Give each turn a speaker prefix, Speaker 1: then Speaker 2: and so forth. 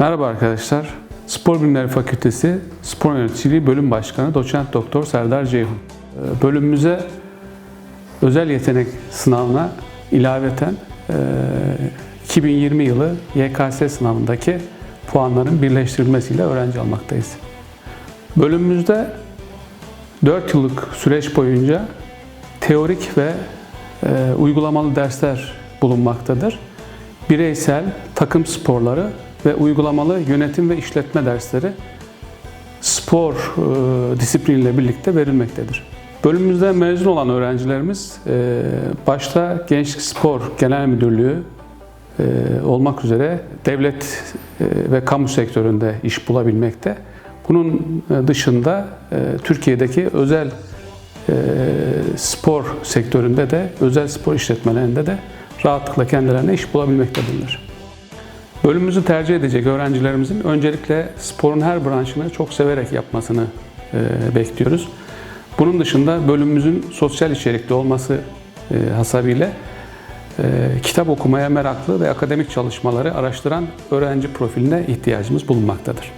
Speaker 1: Merhaba arkadaşlar. Spor Bilimleri Fakültesi Spor Yöneticiliği Bölüm Başkanı Doçent Doktor Serdar Ceyhun. Ee, Bölümümüze özel yetenek sınavına ilaveten e, 2020 yılı YKS sınavındaki puanların birleştirilmesiyle öğrenci almaktayız. Bölümümüzde 4 yıllık süreç boyunca teorik ve e, uygulamalı dersler bulunmaktadır. Bireysel, takım sporları ve uygulamalı yönetim ve işletme dersleri spor e, disipliniyle birlikte verilmektedir. Bölümümüzde mezun olan öğrencilerimiz e, başta Gençlik Spor Genel Müdürlüğü e, olmak üzere devlet e, ve kamu sektöründe iş bulabilmekte. Bunun e, dışında e, Türkiye'deki özel e, spor sektöründe de, özel spor işletmelerinde de rahatlıkla kendilerine iş bulabilmektedirler. Bölümümüzü tercih edecek öğrencilerimizin öncelikle sporun her branşını çok severek yapmasını e, bekliyoruz. Bunun dışında bölümümüzün sosyal içerikli olması e, hasabıyla e, kitap okumaya meraklı ve akademik çalışmaları araştıran öğrenci profiline ihtiyacımız bulunmaktadır.